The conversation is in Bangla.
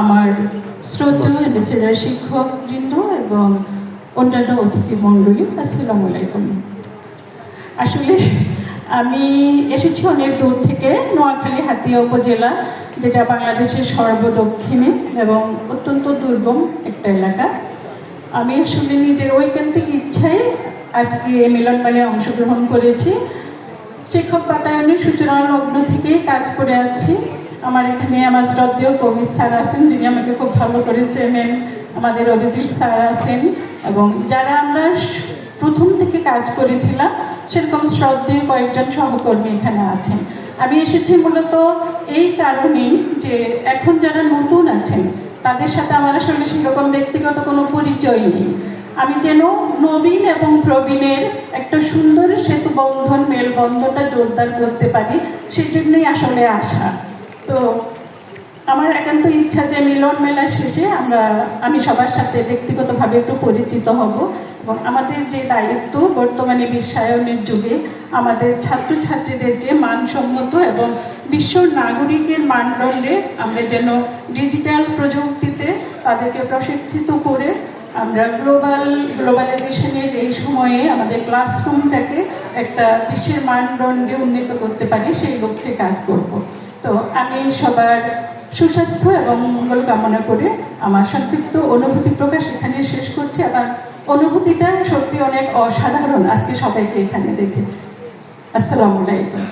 আমার শ্রদ্ধেয় এমএসির শিক্ষক বৃন্দ এবং অন্যান্য অতিথি মণ্ডলী আসসালামু আলাইকুম। আসলে আমি এসেছি অনেক দূর থেকে নোয়াখালী হাতিয়া উপজেলা যেটা বাংলাদেশের সর্বদক্ষিণে এবং অত্যন্ত দুর্গম একটা এলাকা। আমি আসলে নিজের ঐকান্তিক ইচ্ছায় আজকে এই মিলনমানে অংশগ্রহণ করেছি। শিক্ষক বাতায়নের সূচনা লগ্ন থেকেই কাজ করে আছি। আমার এখানে আমার শ্রদ্ধেয় কবি স্যার আছেন, যিনি আমাকে খুব ভালো করে চেনেন। আমাদের অভিজিৎ স্যার আছেন এবং যারা আমরা প্রথম থেকে কাজ করেছিলাম, সেরকম শ্রদ্ধেয় কয়েকজন সহকর্মী এখানে আছেন। আমি এসেছি মূলত এই কারণেই যে এখন যারা নতুন আছেন, তাদের সাথে আমার আসলে সেরকম ব্যক্তিগত কোনো পরিচয় নেই। আমি যেন নবীন এবং প্রবীণের একটা সুন্দর সেতু বন্ধন মেলবন্ধনটা জোরদার করতে পারি, সেই জন্যই আসলে আসা তো আমার একান্ত ইচ্ছা যে মিলন মেলা শেষে আমরা, আমি সবার সাথে ব্যক্তিগতভাবে একটু পরিচিত হব এবং আমাদের যে দায়িত্ব বর্তমানে বিশ্বায়নের যুগে, আমাদের ছাত্রছাত্রীদেরকে মানসম্মত এবং বিশ্ব নাগরিকের মানদণ্ডে আমরা যেন ডিজিটাল প্রযুক্তিতে তাদেরকে প্রশিক্ষিত করে আমরা গ্লোবাল, গ্লোবালাইজেশনের এই সময়ে আমাদের ক্লাসরুমটাকে একটা বিশ্বের মানদণ্ডে উন্নীত করতে পারি, সেই লক্ষ্যে কাজ করব। তো আমি সবার সুস্বাস্থ্য এবং মঙ্গল কামনা করে আমার সংক্ষিপ্ত অনুভূতি প্রকাশ এখানে শেষ করছি। আবার অনুভূতিটা সত্যি অনেক অসাধারণ। আজকে সবাইকে এখানে দেখে। আসসালামু আলাইকুম।